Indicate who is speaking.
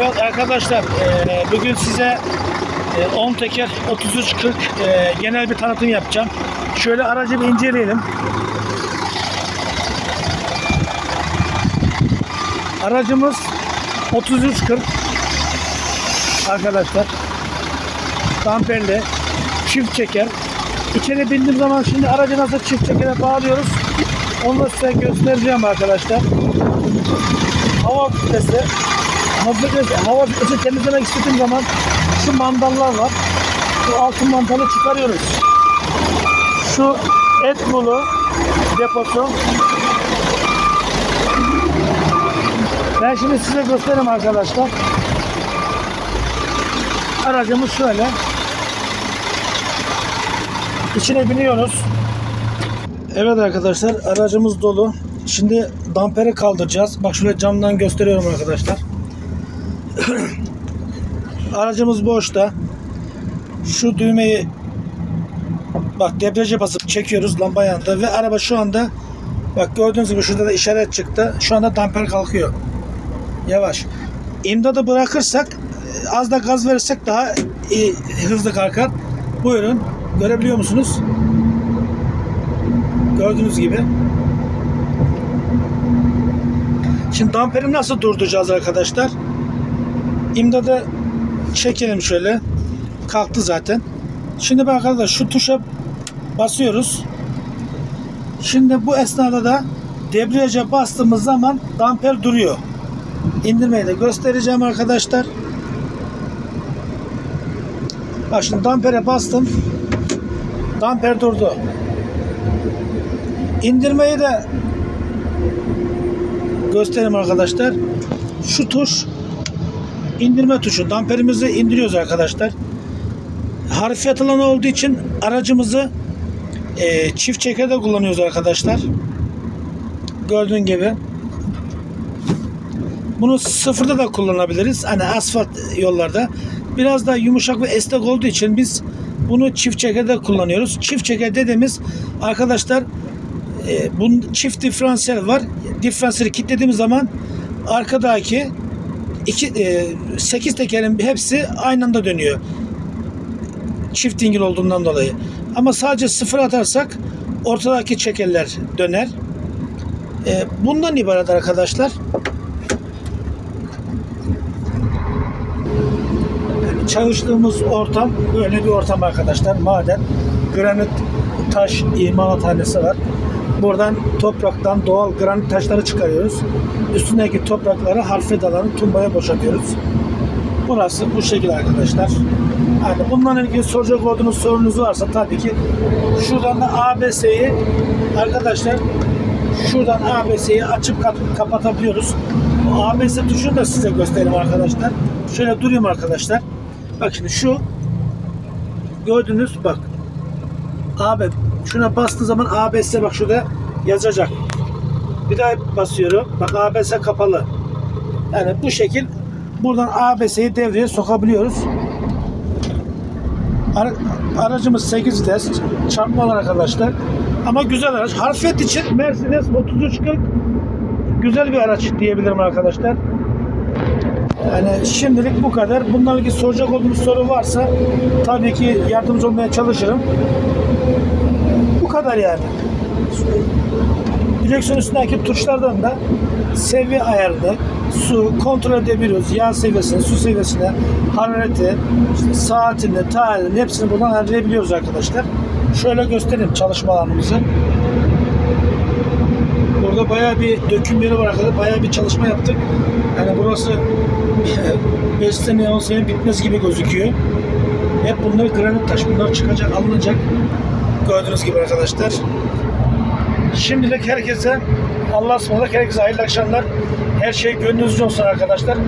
Speaker 1: Evet arkadaşlar eee, bugün size eee, 10 teker 3340 eee, genel bir tanıtım yapacağım. Şöyle aracı bir inceleyelim. Aracımız 3340 arkadaşlar. Damperli çift çeker. İçeri bindiğim zaman şimdi aracı nasıl çift çekere bağlıyoruz. Onu da size göstereceğim arkadaşlar. Hava filtresi. Hava filtresi, hava filtresi temizlemek istediğim zaman şu mandallar var. Şu altın mandalı çıkarıyoruz. Şu et bulu deposu. Ben şimdi size göstereyim arkadaşlar. Aracımız şöyle. İçine biniyoruz. Evet arkadaşlar aracımız dolu. Şimdi damperi kaldıracağız. Bak şöyle camdan gösteriyorum arkadaşlar. Aracımız boşta. Şu düğmeyi bak debriyaja basıp çekiyoruz lamba yanında ve araba şu anda bak gördüğünüz gibi şurada da işaret çıktı. Şu anda damper kalkıyor. Yavaş. İmdadı bırakırsak az da gaz verirsek daha iyi, hızlı kalkar. Buyurun. Görebiliyor musunuz? Gördüğünüz gibi. Şimdi damperi nasıl durduracağız arkadaşlar? İmdadı çekelim şöyle. Kalktı zaten. Şimdi bak arkadaşlar şu tuşa basıyoruz. Şimdi bu esnada da debriyaja bastığımız zaman damper duruyor. İndirmeyi de göstereceğim arkadaşlar. Bak şimdi dampere bastım. Damper durdu. İndirmeyi de göstereyim arkadaşlar. Şu tuş indirme tuşu. Damperimizi indiriyoruz arkadaşlar. Harfiyat alanı olduğu için aracımızı e, çift çekerde kullanıyoruz arkadaşlar. Gördüğün gibi. Bunu sıfırda da kullanabiliriz. Hani asfalt yollarda. Biraz daha yumuşak ve esnek olduğu için biz bunu çift çekerde kullanıyoruz. Çift çeker dediğimiz arkadaşlar e, bunun çift diferansiyel var. Diferansiyeli kilitlediğimiz zaman arkadaki iki, e, 8 tekerin hepsi aynı anda dönüyor. Çift dingil olduğundan dolayı. Ama sadece sıfır atarsak ortadaki çekerler döner. E, bundan ibaret arkadaşlar. çalıştığımız ortam böyle bir ortam arkadaşlar. Maden, granit taş imalathanesi var. Buradan topraktan doğal granit taşları çıkarıyoruz. Üstündeki toprakları harfet alanı tumbaya boşaltıyoruz. Burası bu şekilde arkadaşlar. Yani bununla ilgili soracak olduğunuz sorunuz varsa tabii ki şuradan da ABS'yi arkadaşlar şuradan ABS'yi açıp kapatabiliyoruz. Bu ABS tuşunu da size göstereyim arkadaşlar. Şöyle durayım arkadaşlar. Bak şimdi şu gördünüz bak. Abi şuna bastığı zaman ABS bak şurada yazacak. Bir daha basıyorum. Bak ABS kapalı. Yani bu şekil buradan ABS'yi devreye sokabiliyoruz. Ara- aracımız 8 vites çarpma olan arkadaşlar. Ama güzel araç. Harfiyet için Mercedes 3340 güzel bir araç diyebilirim arkadaşlar. Yani şimdilik bu kadar. Bununla ilgili soracak olduğunuz soru varsa tabii ki yardımcı olmaya çalışırım. Kadar yani. Direksiyon üstündeki tuşlardan da seviye ayarını, su kontrol edebiliyoruz. Yağ seviyesini, su seviyesini, harareti, saatini, tarihini hepsini buradan ayarlayabiliyoruz arkadaşlar. Şöyle göstereyim çalışma alanımızı. Burada bayağı bir döküm yeri var arkadaşlar. Bayağı bir çalışma yaptık. Yani burası 5 sene 10 sene bitmez gibi gözüküyor. Hep bunlar granit taş. Bunlar çıkacak, alınacak. Gördüğünüz gibi arkadaşlar. Şimdilik herkese Allah'a ısmarladık. Herkese hayırlı akşamlar. Her şey gönlünüzce olsun arkadaşlar.